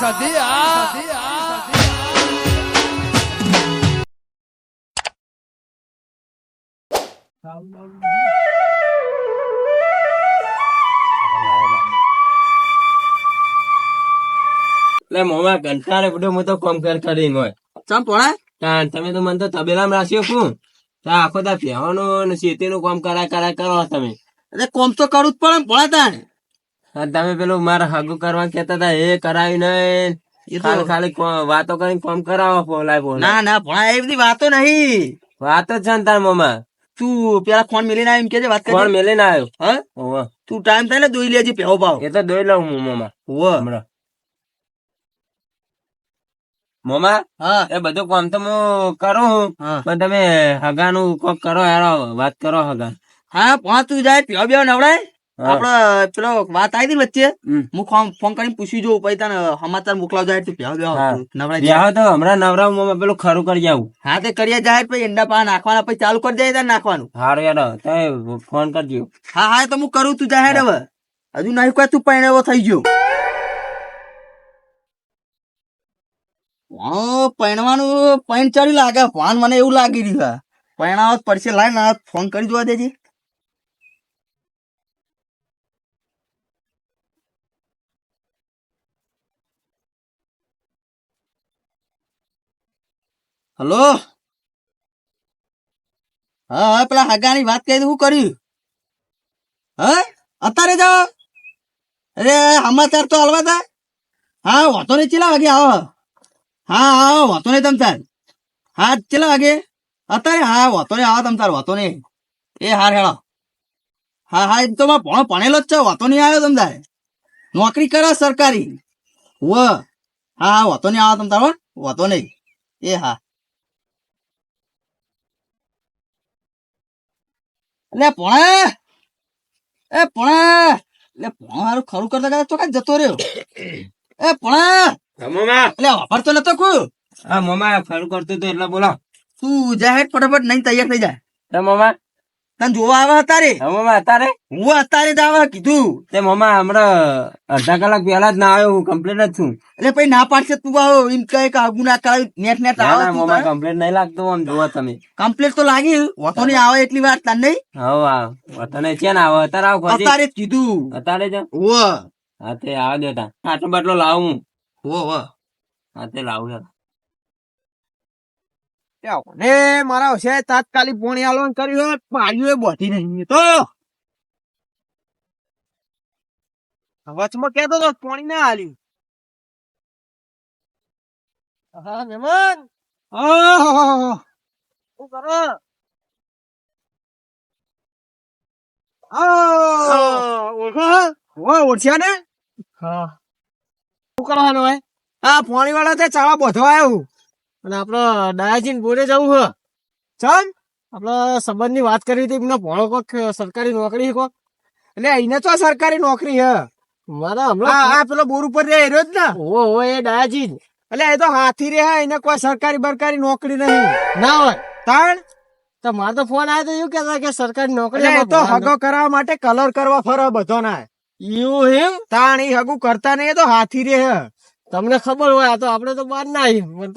સધી આ એટલે મોમાં કંટાળે બધો હું તો કોમ કર કરીને હોય ચમ પોણા? તાણ તમે તો મને તો તબેલામાં રાખ્યો શું તા આખો તા પહેવાનું ને શેતીનું કામ કરાય કરાય કરો તમે. એટલે કોમ તો કરું જ પડે ને પોણા તાણે. અને તમે પેલું મારે હગુ કરવા કેતા હતા એ કરાવી નહીં ખાલી ખાલી કો- વાતો કરીને કોમ કરાવો બોલાય બોલાય. ના ના ભણા એ બધી વાતો નહીં. વાતો છે ને તાર મમ્મા તું પેલા ફોન મેલીને આવી એમ કેજે વાત ફોન મેલી મેલીને આવ્યો? હા? તું ટાઈમ થાય ને દોઈ લેજે પાવ એ તો દોઈ લઉં હું મોમાં. હોવ. હમણાં. મોમા? હા. એ બધું કામ તો હું કરું હું. પણ તમે હગાનું કોક કરો યાર વાત કરો હગા. હા પાંચ તું જાય પ્યો બેહો નવડાય. હા. આપડે પેલો વાત આવી હતી વચ્ચે? હું ફોન ફોન કરીને પૂછી જોઉં પછી તને સમાચાર મોકલાવ જાય તું હા. તું હમણાં નવરા પેલું ખરું કરી આવું. હા તે કરી જાય પછી ઈંડા પા નાખવાના પછી ચાલુ કરી જાય નાખવાનું. હારું યાર તમે ફોન કરજો. હા હા તો હું કરું તું જાહેર હવે. હજુ નહીં કોઈ તું પરણેવો થઈ ગયો. હા પરણવાનું પૈણ ચડી લાગે. ફોન મને એવું લાગી રહ્યું પરણાવો પડશે લાઈ ના ફોન કરી જોવા દેજે. હલો? હા હા, પેલા હગાની વાત કરી શું કર્યું? હે? અત્યારે જાઓ અરે, સમાચાર તો હલવા તા હા, વાંધો નહીં ચેલા વાગે આવો? હા આવો વાંધો નહીં તમ તાર. હા ચેલા વાગે? અત્યારે? હા, વાંધો નહીં, આવો તમ તાર, વાંધો નહીં. એ હાર હેળો. હા હા, એમ તો મેં ભણો ભણેલો જ છે, વાંધો નહીં આવ્યો તમ તારે. નોકરી કરે સરકારી. વ. હા હા, વાંધો નહીં, આવો તમ તાર વાંધો નહીં. એ હા. એટલે ભણે એ ભણે લે ભણો હારું ખરું કરતા કરતા તો કઈ જતો રહ્યો. એ ભણે મોમાં. એટલે વાપરતો નતો કુ હા મોમા ખરું કરતો તો એટલે બોલો તું જા હેડ ફટાફટ નહીં તૈયાર થઈ જાય મોમાં. તને જોવા આવે અત્યારે હા મોમાં અત્યારે હું અત્યારે જ આવે કીધું. તે મમા હમણાં અડધા કલાક પહેલા જ ના આવ્યો હું કમ્પ્લેન જ છું. એટલે પછી ના પાડશે તું આવો એમ કહે કે આગુ ના કાળ નેટ નેટ આવે મમા કમ્પ્લેન નહીં લાગતો આમ જોવા તમે. કમ્પ્લેન તો લાગી વાતો નહીં આવે એટલી વાર તને નહીં. હવે આવ તને છે ને આવો અત્યારે આવો ખોજી. અત્યારે જ કીધું. અત્યારે જ? ઓ હા તે આવા દેતા. આટલો બાટલો લાવું. ઓ ઓ હા તે લાવું યાર મારા હશે તાત્કાલિક પોણી આલવાનું કર્યું હોત પાડ્યું એ બોધી નહીં તો. વચમાં કેતો તો પોણી ના હાલ્યું હા મહેમાન શું કરો? ઓળખ્યા ને હા. શું કરવાનું હોય? આ પોણી વાળા તે ચાવા બધો આવ્યું. અને આપડે દયાજીન બોરે જવું હ. ચાલ આપડે સંબંધની વાત કરી હતી એમને ભણો કોક સરકારી નોકરી કોક. એટલે એને તો સરકારી નોકરી હે. મારા હમણાં આ પેલો બોર ઉપર રે રહ્યો જ ને? ઓ હો એ દયાજી એટલે એ તો હાથી રે હા એને કોઈ સરકારી બરકારી નોકરી નહીં. ના હોય. તાણ? તો મારો તો ફોન આવ્યો તો એવું કહેતા કે સરકારી નોકરી તો હગો કરાવવા માટે કલર કરવા ફરવા બધો ના એવું એમ? તાણ એ હગું કરતા નહીં એ તો હાથી રે હે. તમને ખબર હોય આ તો આપણે તો બહાર ના આવી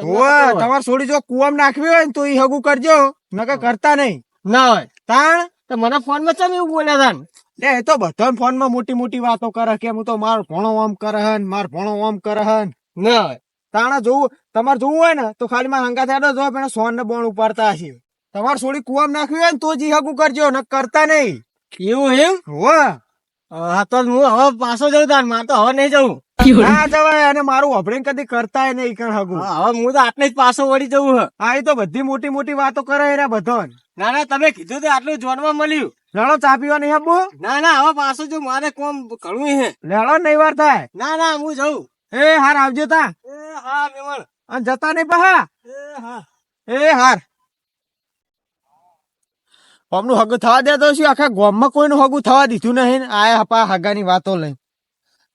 તમારે છોડી જો કુવામ નાખવી હોય ને તો એ હગું કરજો. નકર કરતા નહીં. ના હોય. તાણ? તો મને ફોનમાં ચમ એવું બોલ્યા તા લે એ તો બધા ફોનમાં મોટી મોટી વાતો કરે કે હું તો માર ભણો આમ કરે હન માર ભણો આમ કરે હન. ના હોય. તાણા જોવું તમારે જોવું હોય ને તો ખાલી માર હંગા થયા જો પેલા સોન ને બોણ ઉપાડતા હશે. તમારે છોડી કુવામ નાખવી હોય ને તો જી હગું કરજો ન કરતા નહીં. એવું એમ? હો હા તો હું હવે પાછો જઉં તાર મારે તો હવે નહીં જવું. ના જવાય અને મારું અભડેન કદી કરતા નહીં કણ હગું. હવે હું તો આટલે જ પાછો વળી જવું હા. એ તો બધી મોટી મોટી વાતો કરે રે બધો ના ના તમે કીધું તો આટલું જોડવા મળ્યું. લડો ચા પીવા નહીં આપવું ના ના હવે પાછો જો મારે કોમ કરવું હે. લેડો નહીં વાર થાય. ના ના હું જઉં. એ હાર આવજો તા. એ હા મેમણ. અને જતા નહીં પહા એ હા. એ હાર. ઓમનું હગું થવા દેતો છે આખા ગામમાં કોઈનું હગું થવા દીધું નહીં આ હપા હગાની વાતો લઈ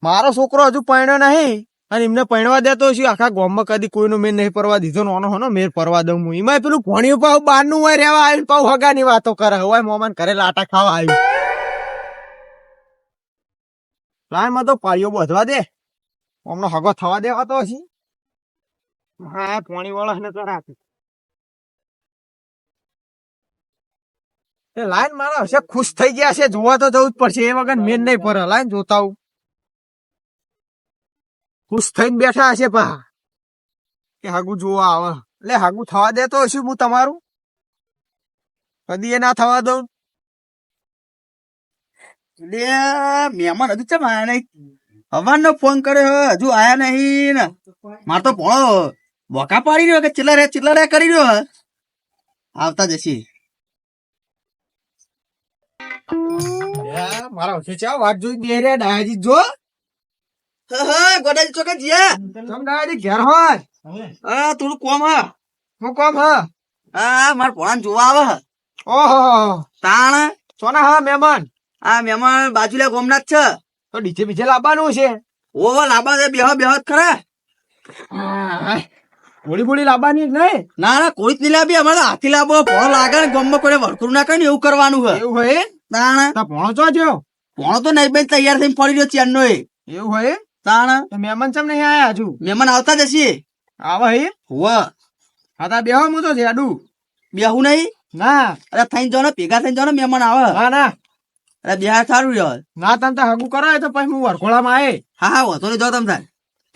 મારો છોકરો હજુ પરણ્યો નહીં અને એમને પરણવા દેતો છું. આખા ગામમાં કદી કોઈનો મેર નહીં પરવા દીધો. નાનો હોનો મેર પરવા દઉં હું. એમાં પેલું ભણ્યું પાવ, બારનું હોય રહેવા આવ્યું પાવ હગાની વાતો કરે. હોય મોમાન ઘરે લાટા ખાવા આવ્યું લાઈનમાં તો પાળીઓ બધવા દે. હમણાં હગો થવા દેવા તો હજી. હા પાણી વાળા ને તો રાખી એ લાઈન મારા હશે, ખુશ થઈ ગયા છે. જોવા તો જવું જ પડશે. એ વગર મેન નહીં પર લાઈન જોતા હું ખુશ થઈને બેઠા હશે પા. કે હાગુ જોવા આવે. એટલે હાગુ થવા દેતો હશું હું તમારું? કદી એ ના થવા દઉં. લે, મહેમાન હજુ ચમ આયા નહીં? હવાનો ફોન કર્યો હજુ આયા નહીં ને. માર તો ભણો બોકા પાડી રહ્યો કે ચિલ્લા રે ચિલ્લા રે કરી રહ્યો આવતા જશે. મારા ઓછે ચા વાત જોઈ બે રે ડાયાજી, જો. ગોડાજી ચોકે જીયા તમ ડાયાજી ઘેર હોય. હા થોડું કોમ હા. હું કોમ હા? હા માર ભણાન જોવા આવે ઓહો. તાણ? સોના હા મહેમાન આ મહેમાન બાજુલા ગોમનાથ છે. તો ડીજે બીજે લાવવાનું છે. ઓ લાંબા છે બેહો બેહો જ ખરા. ગોળી બોળી લાવવાની જ નહીં? ના ના કોઈ જ નહીં લાવી. અમારે હાથી લાવો ભણો લાગે ને ગમમાં કોઈ વળકું ના કરે ને એવું કરવાનું હોય એવું હોય? તાણ? પોણો ભણો છો જો ભણો તો નહીં બેન તૈયાર થઈને પડી રહ્યો ચેનનો એ. એવું હોય? તાણ? મહેમાન ચમ નહીં આયા હજુ? મહેમાન આવતા જશે આવે હે? હોવ. હા તા બેહો હું તો જેડું. બેહું નહીં? ના. અરે થઈને જાઓ ને ભેગા થઈને જાઓ ને મહેમાન આવે. હા ના. અરે બિહાર સારું રહ્યો. ના તમ તો હગું કરાય તો પછી હું વરખોળામાં આવે હા હા વાંધો નહીં જો તમે થાય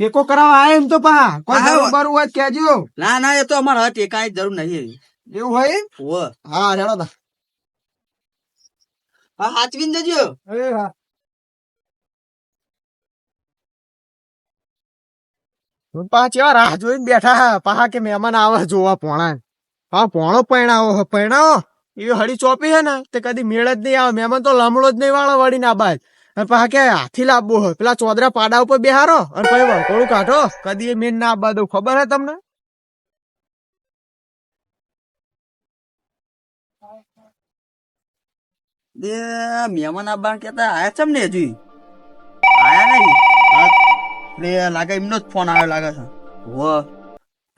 ટેકો કરાવવા આવે એમ તો પા. કોઈ જરૂર બરું હોય કેજો કહેજો. ના ના એ તો અમારે હવે ટેકાની જરૂર નહીં એવું. હોય હોવ. હા રેડો તા. હા હાચવીને જજો. એ હા. એવા રાહ જોઈને બેઠા પાહા કે મહેમાન આવે જોવા પોણા હા, પોણો પૈણાવો પૈણાવો એ હળી ચોપી હે ને, તે કદી મેળ જ નહીં આવે. મહેમાન તો લમણો જ નહીં વાળો વળી ના બાદ અને પાહા કે હાથી લાવવો હોય પેલા ચોદરા પાડા ઉપર બેહારો અને પછી વળકોડું કાઢો. કદી એ મેન ના બાદ ખબર હે તમને? મહેમાન આવવાનું કેતા, આયા ચમ ને હજી? આયા નહીં. લે લાગે એમનો જ ફોન આવ્યો લાગે છે. હો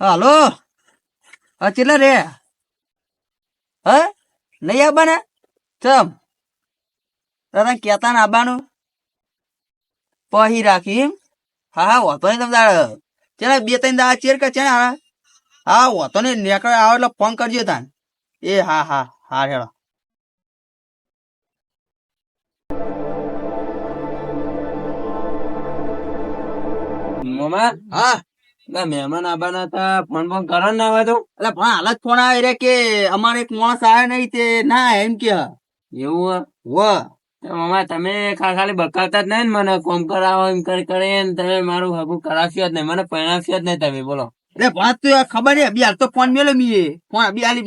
હાલો? હા, ચેટલા રે? હે? નહીં આવવાના ચમ. તારા કેતા ને આવવાનું પહી રાખી હા હા વાતો નહીં તમે તારે. ચેના બે ત્રણ દાડા ચેર કે ને હા હા વાતો નહીં. નેકળ આવો એટલે ફોન કરજો તાન. એ, હા હા હા, હેડો. મામા હા. ના મહેમાન આવવાના હતા. ફોન ફોન કરો ને આવે તો? એટલે પણ હાલ જ ફોન આવે રે કે અમારે એક માણસ આવે નહીં તે. ના એમ કે. એવું હે? મામા તમે ખા- ખાલી બકાવતા જ નહીં ને મને. કોમ કરાવો એમ કરી કરીને તમે મારું હગું કરાવશો જ નહીં. મને પરણાવશો જ નહીં તમે બોલો. એટલે પણ તું આ ખબર નહીં બી હાલ તો ફોન મેલો મીએ. ફોન બી હાલ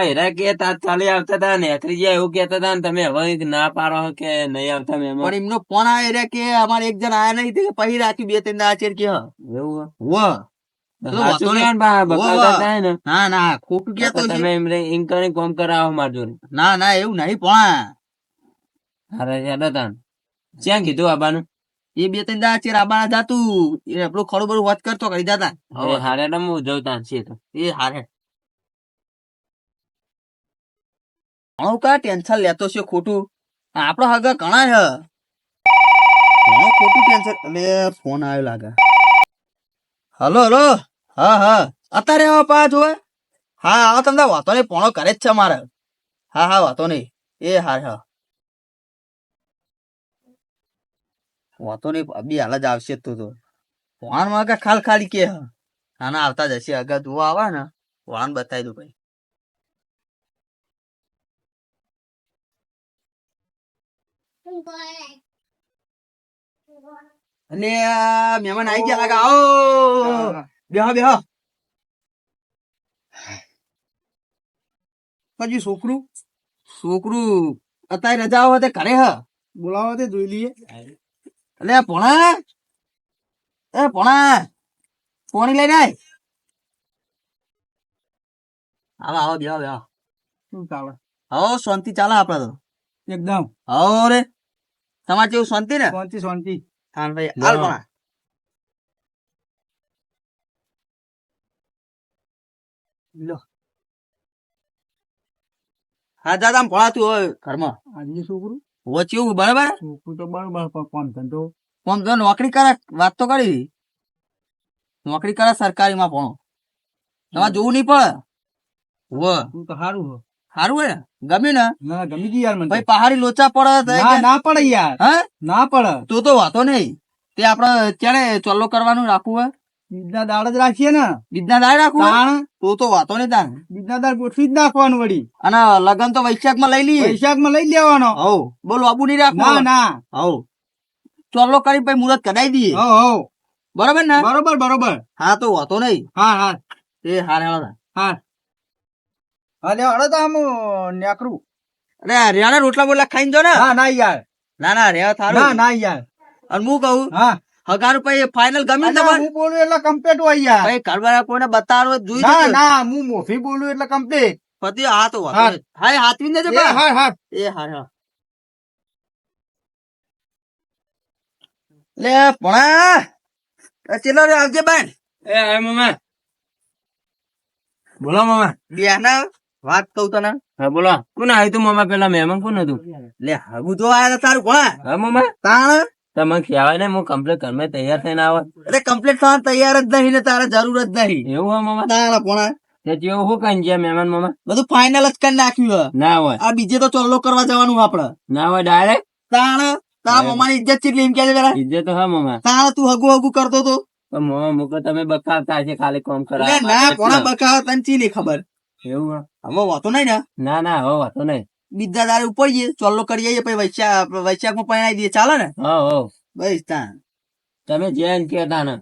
હેરા કે તાત્કાલિક આવતા હતા ને એકરી એવું કેતા હતા ને તમે હવે ના પાડો કે નહીં આવતા પણ એમનો ફોન આવે રે કે અમારે એક જણ આયા નહીં તે પછી રાખી બે ત્રણ ચેર કે હ. એવું હે? તો ને? ખોટું તો કેતો તમે એમ રે- એમ કરીને કોમ કરાવો માર જોડે. ના ના એવું નહીં પણ. હેડો તાન ક્યાં કીધું આબાનું એ બે ત્રણ દાડા ચેર આબાના જાતું એ આપણું ખરું બરું વાત કરતો કરી જતા હવે હારે ને હું જઉં છીએ તો. એ હારે. હું કા ટેન્શન લેતો છે ખોટું. આપડો હગા ઘણા છે. ઘણું ખોટું ટેન્શન. એટલે ફોન આવ્યો લાગે. Hello hello. હા હા. અત્યારે આવો પા જોવે? હા આવો તમને વાતો નહીં પોણો કરે જ છે મારે. હા હા વાતો નહીં. એ હા હા. વાતો નહીં અભી હાલ જ આવશે તું તો. વાણમાં ખાલ ખાલી કે આના આવતા જશે અગર તું આવે ને વાણ બતાવી દઉં ભાઈ. અને મહેમાન આવી ગયા લાગે, આવો! બેહો બેહો. પછી છોકરું છોકરું અત્યારે રજા આવે ઘરે હ. બોલાવો તે જોઈ લઈએ. એટલે પોણા? એ પોણા? પોણી લઈને આય આવો આવો બેહો બેહો. શું ચાલે? હો શાંતિ ચાલે આપડે તો. એકદમ. હો રે. તમારે જેવું શાંતિ ને? શાંતિ શાંતિ. થાન ભાઈ હાલ હા. ભણા લો. હા દાદા પોણા તું હોય ઘરમાં. આજે છોકરું એવું બરાબર? હું તો બરાબર પણ કોમ ધંધો કોમ ધંધો નોકરી કરે વાત તો કરી. નોકરી કરે સરકારીમાં પણ. તમારે જોવું નહીં પડે. વ તું તો સારું હો સારું હે? ગમે ને? ના ગમી ગઈ યાર મને ભાઈ પહાડી લોચા પડે ના ના પડે યાર. હા? ના પડે. તો તો વાતો નહીં. તે આપણે ક્યારે ચોલ્લો કરવાનું રાખવું હોય બીજના દાડ જ રાખીએ ને. બીજના દાળ રાખવું તાણ? તો તો વાતો નહીં તાણ. બીજના દાડ ગોઠવી જ નાખવાનું વળી. અને લગન તો વૈશાખમાં લઈ લઈએ. પૈસા લઈ લેવાનો. હવ બોલો આબુ નહીં ના રાખવું ના. હવ ચોલો કરી પછી મુહૂર્ત કઢાઈ દઈએ. હો હો બરોબર ને? બરોબર બરોબર. હા તો વાતો નહીં. હા હા. એ હાર હેળો હા. અરે હળો તો આમ નેકરું. અરે હરિયાણા રોટલા બોટલા ખાઈને જો ને. ના ના યાર. ના ના રે ના ના યાર. અને હું કહું? હા. હગારું રૂપિયા ફાઈનલ ગમી તમારે? હું બોલું એટલે કમ્પ્લીટ હોય યાર. ભાઈ ઘરવાળા કોઈને બતાવો જોઈ ના ના હું મોફી બોલું એટલે કમ્પ્લીટ પતિ હા તો હા. હા હાથવી દેજો હા હા એ હા હા લે ભણા. ચેલો રે આવજે બેન. એ આ મામા બોલો મામા બેહના વાત કહું તને. હા બોલો. કોણ આવ્યું તું મામા પેલા મહેમાન કોણ હતું? લે હગું તો આયા તારું કોણ હા મામા તાણ? તમે કહેવાય ને હું કમ્પ્લીટ ઘરમાં તૈયાર થઈને આવે. અરે કમ્પ્લીટ થવા તૈયાર જ નહીં ને તારે જરૂર જ નહીં. એવું હોય મામા? તાણ ભણા તે જેવું શું કઈ ગયા મહેમાન મામા? બધું ફાઇનલ જ કરી નાખ્યું હે. ના હોય. આ બીજે તો ચોલ્લો કરવા જવાનું આપડે. ના હોય ડાયરેક્ટ તાણ તારા હા. મમ્માની ઇજ્જત ચીટલી એમ કે છે પેલા. ઇજ્જત તો હા મામા. તાણ તું હગુ હગુ કરતો તો. પણ મામા મુકો તમે બકાવતા છે ખાલી કોમ કરા ના માટે કોણા તને ચી નહીં ખબર. એવું હોય? હવે વાતો નહીં ને? ના ના હવે વાતો નહીં. બીજા દાડે ઉપર જઈએ ચોલ્લો કરી આવીએ પછી વૈશાખ વૈશાખમાં પરણાવી દઈએ. ચાલે ને? હા હો. બસ તાણ તમે જે કે કહેતા ને.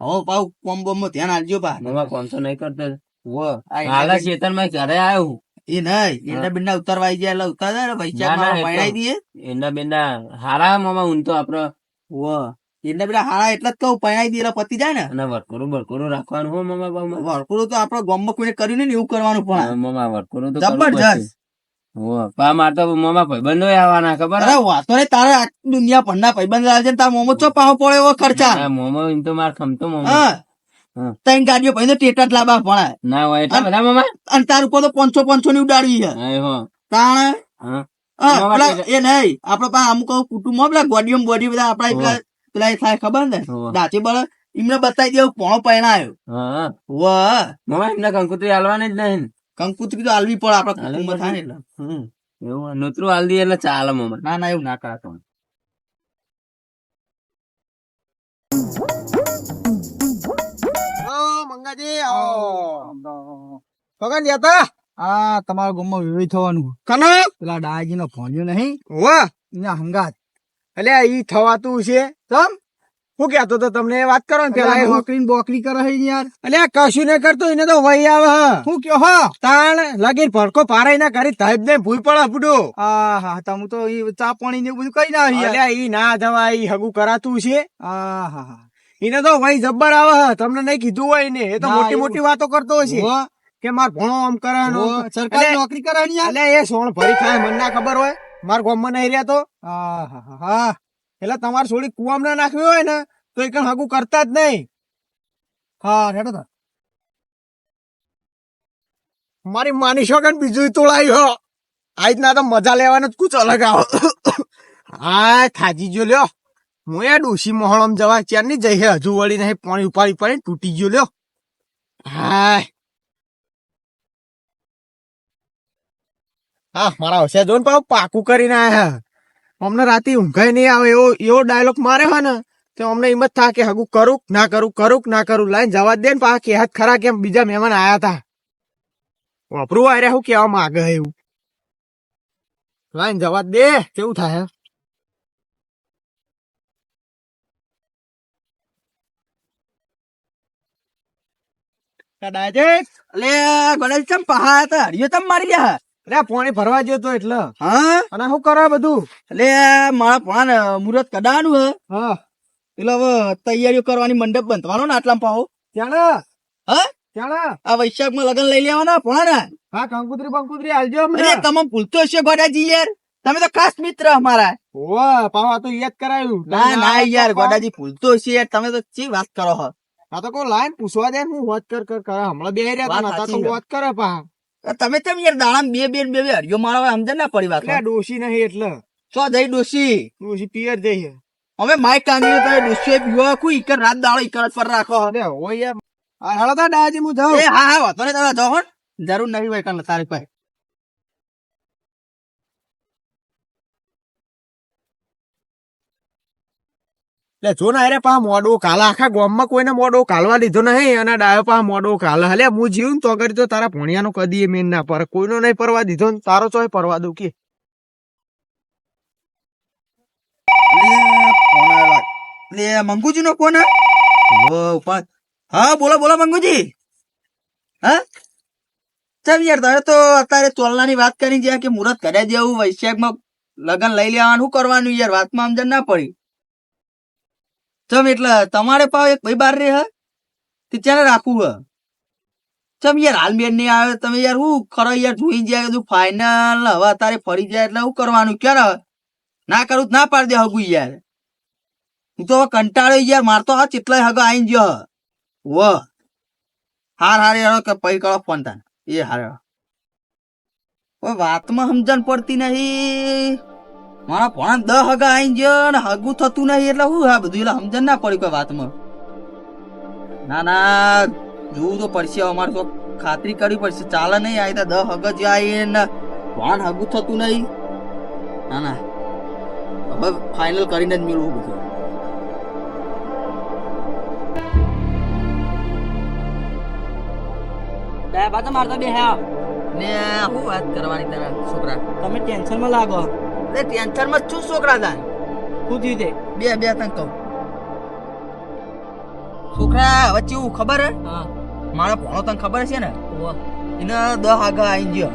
હવે પાછું કોમ બોમ ધ્યાન આપજો પા નવા કોમ તો નહીં કરતો. વો હાલા એના માં ઘરે આવ્યો એ નહીં એના બિના ઉતારવા આવી જાય એટલે ઉતાર ને વૈશાખમાં પરણાવી દઈએ. એના બેના હારા મામા હું તો આપડે. વો એના બિના હારા એટલે જ કહું પરણાવી દઈએ એટલે પતી જાય ને. અને વરકોરું બરકોરું રાખવાનું હો મામા બાબા વરકુડું તો આપડે ગામમાં કોઈને કર્યું ને એવું કરવાનું હા, પણ મામા વરકોરું તો જબરજસ્ત. હો પા માર તો મામા ભાઈબંધો આવવાના ખબર? અરે વાતો તારે આખી દુનિયા ભરના ભાઈબંધ આવે છે તાર મોમો ચો પાહો પડે એવો ખર્ચા? મોમો એમ તો માર ખમતો મોમો. હા. હા. ત્રણ ગાડીઓ પછી ટેટા જ લાવવા પડે. ના હોય એટલા બધા મામા? અને તાર ઉપર તો પાંચસો પાંચસો ની ઉડાડવી છે તાણ? એ નહીં આપડે પા અમુક કુટુંબ પેલા ગોડીઓ બોડી બધા આપડા પેલા પેલા થાય ખબર ને. દાંતી બળ એમને બતાવી દેવું પોણો પરણાયો. હા. વાહ મામા એમને કંકુતરી હાલવાની જ નહીં કંકુત્રી તો હાલવી પડે આપડા કુટુંબ. થાય. ને એટલે. હમ. એવું નોતરું હાલ દઈએ એટલે ચાલે મામા. ના ના એવું ના કરાતો ઓ મંગાજી ભગવાન જતા આ તમારા ગામમાં વિવિધ થવાનું. કનો? પેલા ડાયાજી નો ફોન્યો નહીં? વાહ એના હંગાત. એટલે ઈ થવાતું છે. તમ હું કેતો તો તમને વાત કરો ને પેલા નોકરી બોકરી કરે છે યાર. એટલે કશું ને કરતો એને તો વહી આવે હું. કયો હ? તાણ લગીન ભડકો પારાઈ ના કરી તાઈબ ને ભૂલ પડે બુડો. આ હા તમ તો ઈ ચા પાણી ને બધું કઈ ના એટલે ઈ ના જવા ઈ હગુ કરાતું છે. આ હા હા એને તો વહી જબ્બર આવે તમને નહીં કીધું હોય ને એ તો મોટી મોટી વાતો કરતો હશે. કે માર ભણો આમ કરવાનો. સરકારી નોકરી કરવાની યાર. એટલે એ સોણ ભરી ખાય મને ના ખબર હોય. માર ગામમાં નહીં રહ્યા તો. હા હા હા, હા. એટલે તમારે છોડી કુવામ ના નાખવી હોય ને, તો એ કણ હગું કરતા જ નહીં. હા રેડો તો મારી માની કે બીજું તોડાયું આજ ના તો મજા લેવાનો જ કુછ અલગ આવો. હા થાજી જો લ્યો. હું એ ડોસી મોહળમ જવા ચારની જઈ હે, હજુ વળી નહીં, પાણી ઉપાડી પાડી તૂટી ગયો લ્યો. હા હા, મારા હોશિયાર જો ને પાછું પાકું કરીને આયા અમને રાતે ઊંઘાય નહીં આવે એવો એવો ડાયલોગ મારે હોય ને, તો અમને જ થાય કે હગું કરું ના કરું કરું ના કરું લાઈન જવા દે ને પાછા કે ખરા કેમ બીજા મહેમાન આયા હતા વાપરું રહ્યા હું કેવા માગે એવું. લાઈન જવા દે, કેવું થાય કદાચ અલે, ગણેશ ચમ હતા, હરિયો તમ મારી ગયા અરે પાણી ભરવા ગયો તો એટલે. હા? અને શું કરે બધું? એટલે મારા ભણા મુહૂર્ત કડાનું હે. હા. એટલે હવે તૈયારીઓ કરવાની મંડપ બંધવાનો ને આટલા પાહો ત્યાં હા? ત્યાં આ વૈશાખમાં લગન લઈ લેવાના ને હા કંકુતરી કંકુતરી આલજો અરે તમે ભૂલતો હશે ગોડાજી યાર. તમે તો ખાસ મિત્ર અમારા. ઓવા પાવા તો યાદ કરાયું. ના ના યાર ગોડાજી ભૂલતો હશે યાર. તમે તો ચી વાત કરો હો? આ તો કોઈ લાઈન પૂછવા દે હું વાત કર કર કરે. હમણાં બે રહ્યા હતા તો વાત કરે પા તમે તેમ યાર દાણા બે બે બે બે હરિયો મારો સમજણ ના પડી વાત ડોસી નહીં એટલે. તો જઈ ડોસી ડોસી પિયર જઈ અમે માઇક કાંગી તમે ડોસી પીવો. કોઈ ઈકર રાત દાડો ઈકર પર રાખો. અરે હોય યાર. હાલો તા ડાયાજી હું જાઉં. એ હા હા વાંધો ને તમે જાઓ જરૂર નહીં હોય કાલે તારી પાસે એટલે જો ને અરે પા મોડું કાલા આખા ગામમાં કોઈને મોડું કાલવા દીધો નહીં અને ડાયો પા મોડું કાલ. હલે હું જીવું ને તો કરી તો તારા ભણિયાનો કદી મેન ના પર કોઈનો નહીં પરવા દીધો ને તારો ચોય પરવા દઉં, કે. લે મંગુજી નો કોણ હા? બોલો બોલો, મંગુજી. હા? ચાલ યાર, તારે તો અત્યારે ચોલનાની વાત કરી જ્યાં કે મુહૂર્ત કર્યા જેવું વૈશાખમાં લગન લઈ લેવાનું કરવાનું યાર? વાતમાં સમજણ ના પડી. ચમ એટલે તમારે પાવ એક ભાઈ બાર રે હ? તે ચાલે રાખવું હ? ચમ યાર હાલ મેળ નહીં આવે તમે યાર હું ખરો યાર? જોઈ જાય કીધું ફાઇનલ હવે અત્યારે ફરી જાય એટલે હું કરવાનું? ક્યારે ના કરું તો ના પાડી દે હગું યાર. હું તો હવે કંટાળ્યો યાર. મારતો હા કેટલાય હગા આઈ ગયો વ. હાર હાર યાર કે પૈ કરો ફોન તાન. એ હારે વાતમાં સમજણ પડતી નહીં. મારા પોણા દહ હગા આઈ ગયો ને હગું થતું નહીં એટલે હું આ બધું એટલે સમજણ ના પડી કોઈ વાતમાં. ના ના જોવું તો પડશે અમારે તો ખાતરી કરવી પડશે. ચાલે નહીં આવી તો દહ હગ જાય ને ભણ હગું થતું નહીં. ના ના. હવે ફાઇનલ કરીને જ મેળવું બધું. સાહેબ આ મારતો બે હા ને શું વાત કરવાની તારા છોકરા. તમે ટેન્શનમાં લાગો. અરે ટેન્શન છું છોકરા તા શું થયું તે બે બે તને કહું છોકરા વચ્ચે કેવું ખબર હે હા મારો ભણો તને ખબર છે ને એને દહ આગા આવી ગયો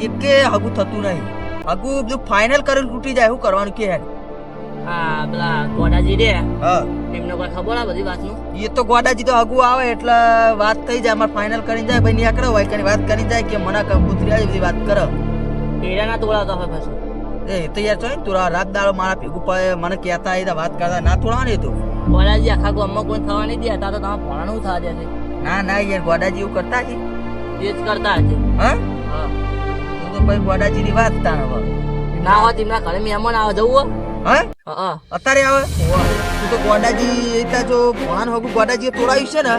એટલે હગું થતું નહીં હગું બધું ફાઇનલ કરીને તૂટી જાય શું કરવાનું કે હેડ હા પેલા ગોડાજી રે હા એમને કોઈ ખબર આ બધી વાતનું એ તો ગોડાજી તો હગુ આવે એટલે વાત થઈ જાય અમારે ફાઇનલ કરીને જાય ભાઈ નીકળે હોય વાત કરી જાય કે મને કબૂતરી આવી બધી વાત કરો એડા ના તોડાવતા હોય પછી એ તો યાર ને તું રાત દાડો મારા ભેગું પડે મને કહેતા એ વાત કરતા ના થોડા તું. ગોડાજી આખા ગામમાં કોઈ થવા નહીં દે તા તો તમારે ભણાનું થવા દે ના ના યાર ગોડાજી એવું કરતા છે? એ જ કરતા છે. હા? હા. તું તો ભાઈ બોડાજી ની વાત તાણ હવે. ના હોત તેમના ઘરે મહેમાન આવે જવું હા. અત્યારે આવે? તું તો ગોડાજી ત્યાં જો ભણાન હગું ગોડાજી તોડાયું છે ને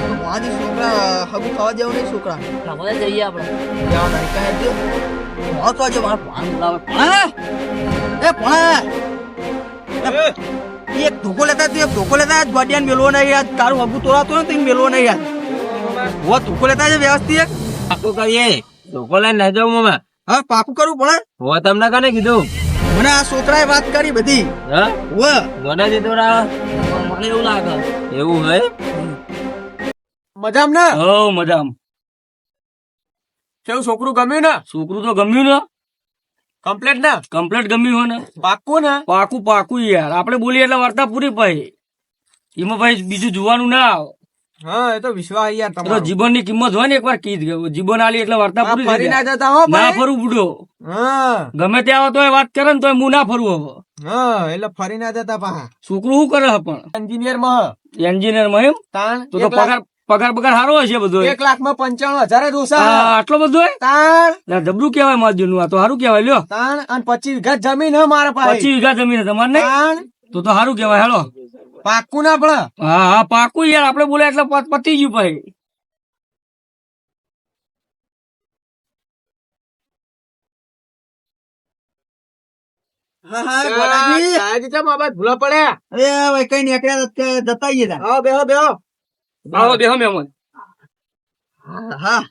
તો ભણાજી છોકરા હગું ખાવા જેવું નહીં છોકરા ના જઈએ આપણે. જાઓ નહીં કાંઈ દે ભણો મારા ભણાન બોલાવે ભણા! એ ભણા! એક ધોકો લેતા તું એક ધોકો લેતા ગોડિયાને મેલવો નહીં યાર તારું હગું તોડાતો ને તો મેલવો નહીં યાર વો ધોકો લેતા છે વ્યવસ્થિત એક? પાકું કરીએ. ધોકો લઈને નહીં જાઉં મમ્મા હા પાકું કરવું પડે હું તમને કને કીધું? મને આ છોકરાએ વાત કરી બધી. હા? મને એવું લાગે. એવું હોય મજામ ને? હો મજામ. કેવું છોકરું ગમ્યું ને? છોકરું તો ગમ્યું ને. કમ્પ્લેટ ને? કમ્પ્લેટ ગમ્યું હોય ને. પાકું ને? પાકું પાકું યાર. આપણે બોલીએ એટલે વાર્તા પૂરી ભાઈ એમાં ભાઈ બીજું જોવાનું ના આવે. હા એ તો વિશ્વાસ યાર તો તમારો. જીવનની કિંમત હોય ને એકવાર કીધ ગયો જીવન આલી એટલે વાર્તા પૂરી ફરી ના. જતા હો ના ફરું ફરવું બુડો. હા. ગમે ત્યાં આવે તોય વાત કરે ને તોય હું ના ફરું હવે. હા એટલે ફરી ના જતા પાહા. છોકરું શું કરે પણ? એન્જિનિયરમાં એન્જિનિયરમાં એમ? તાણ તો તો પગાર પગાર પગાર સારો હશે બધો એક લાખમાં પંચાણું હજાર જ ઓછા આટલો બધો તાણ જબરું કેવાય માજુનું આ તો સારું કેવાય લ્યો તાણ અને પચીસ વીઘા જમીન મારા પાસે પચીસ વીઘા જમીન તમારે તાણ તો તો સારું કેવાય હેલો પાકું ના પડે હા હા પાકું યાર આપડે બોલે એટલે પતી ગયું ભાઈ ભૂલા પડ્યા જતા. આવો બેહો મહેમાન હા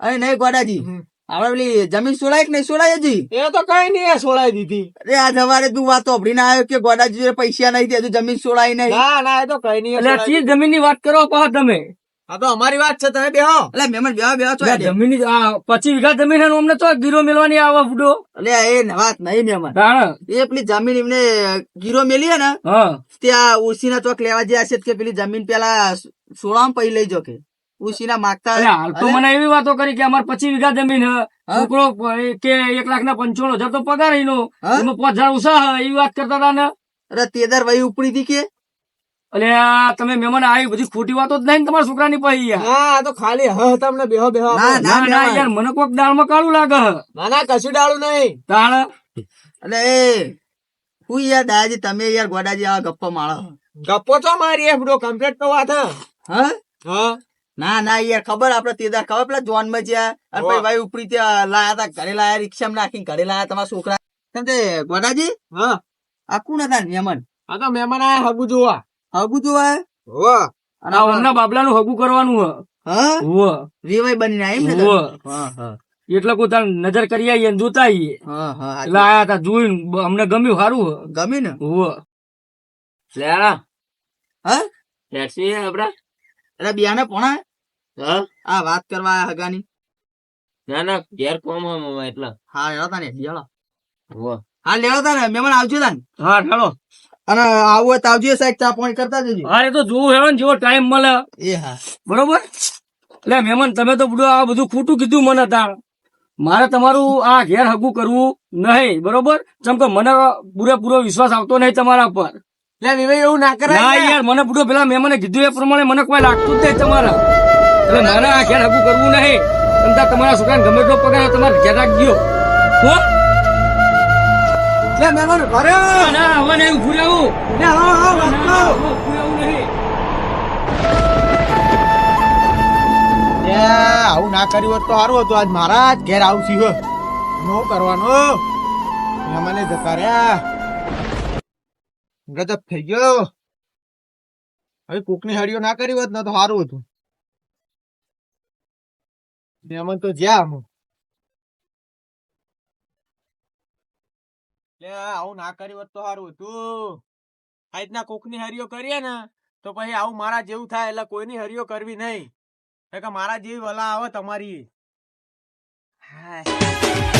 અરે નહીં ગોડાજી. આપણે પેલી જમીન સોળાય કે નહીં સોળાય હજી? એ તો કઈ નહીં સોળાઈ દીધી. અરે આ સવારે તું વાત ઓભળીને આવ્યો કે ગોડાજી પૈસા નહીં હજુ જમીન નહીં? ના ના એ તો કઈ નહીં એટલે જમીનની વાત કરો પાછા તમે. હા તો અમારી વાત છે તમે બેહો. એટલે મહેમાન બેહો બેહો છો જમીનની પચીસ વીઘા જમીન છે અમને તો ગીરો મેળવાની આવે ફૂડો એટલે એ વાત નહીં મહેમાન. એ પેલી જમીન એમને ગીરો મેલી હે ને હા. ત્યાં ઉસીના ચોક લેવા જ્યાં છે કે પેલી જમીન પેલા સોળામ પૈ લઈ જો કે. ઉસીના માગતા હાલ તો મને એવી વાતો કરી કે અમારે પચીસ વીઘા જમીન છે છોકરો કે એક લાખ ના પંચાણું હજાર તો પગાર એનો. એમાં પાંચ હજાર ઓછા એવી વાત કરતા હતા ને. અરે તેદર વહી ઉપડી હતી કે. આ તમે મહેમાન આવી બધી ખોટી વાતો જ નહીં તમારા છોકરાની પછી હા તો ખાલી હ તમને બેહો બેહો. ના, ના ના યાર મને કોઈક દાળમાં કાળું લાગે. ના ના કશું ડાળું નહીં. દાળ? અને એ હું યાર દાદાજી તમે યાર ગોડાજી આવા ગપ્પા માળો ગપ્પો તો મારી એમ બ્રો કમ્પ્લીટ તો વાત હે. હા. હા ના ના યાર ખબર આપડે તેદાર ખબર પેલા જોનમાં જ્યાં અને પછી ભાઈ ઉપરી ત્યાં લાયા હતા ઘરે લાયા રિક્ષામાં નાખીને ઘરે લાયા તમારા છોકરા. કેમ તે ગોડાજી? હા. આ કોણ હતા મહેમાન? આ તો મહેમાન આયા હગુ જોવા. હગુ જોવા? હો અને આ હમણાં બાબલાનું હગુ કરવાનું હ. હા? હુવ. રેવાઈ બનીને આયા એમ ને. હા હા. એટલે કોઈ નજર કરી આવીએ ને જોતા આવીએ. હા હા એટલે આયા હતા જોઈને અમને ગમ્યું સારું ગમ્યું ને? હો લેણા હા? ટેક્સી આપડા? એટલે બિયાને પોણા? હા. આ વાત કરવા આયા હગાની. ના ના ઘેર કોમ હમ એટલે. હા લેવા તાને લેવા. હા. લેવા તાને મહેમાન આવજો તા ને હા ચાલો અને આવું હોય તો આવજો સાહેબ ચા પોઈન્ટ કરતા જજો. હા એ તો જોવું હેડો ને જેવો ટાઈમ મળે. એ હા. બરોબર? એટલે મહેમાન તમે તો બધું આ બધું ખોટું કીધું મને તાર મારે તમારું આ ઘેર હગું કરવું નહીં બરોબર? ચમ કે મને પૂરેપૂરો વિશ્વાસ આવતો નહીં તમારા પર. લે વિવેક એવું ના કરે ના યાર. મને પૂરો પેલા મહેમાને કીધું એ પ્રમાણે મને કોઈ લાગતું જ નહીં તમારા. એટલે મારે આ ઘેર કરવું નહીં. તમ તાર તમારા છોકરાને ગમે તો પગાર તમારે ઘેર રાખજો. હો? લે ના હવે નહીં ઉભું રહેવું લે આવો, આવો, વાત કરો. ઉભું રહેવું નહીં. આવું ના કર્યું હોત તો સારું હતું. આજ મારા જ ઘેર આવું છું શું કરવાનું. મને જતા રહ્યા. ગજબ થઈ ગયો. હવે કોકની હળીઓ ના કરી હોત ને તો સારું હતું. મહેમાન તો જ્યાં હું આવું ના કરી હોત તો સારું હતું. આ રીતના કોકની હરિયો કરીએ ને, તો પછી આવું મારા જેવું થાય એટલે કોઈની હરિયો કરવી નહીં. કે મારા જેવી વલા આવે તમારી. હાય.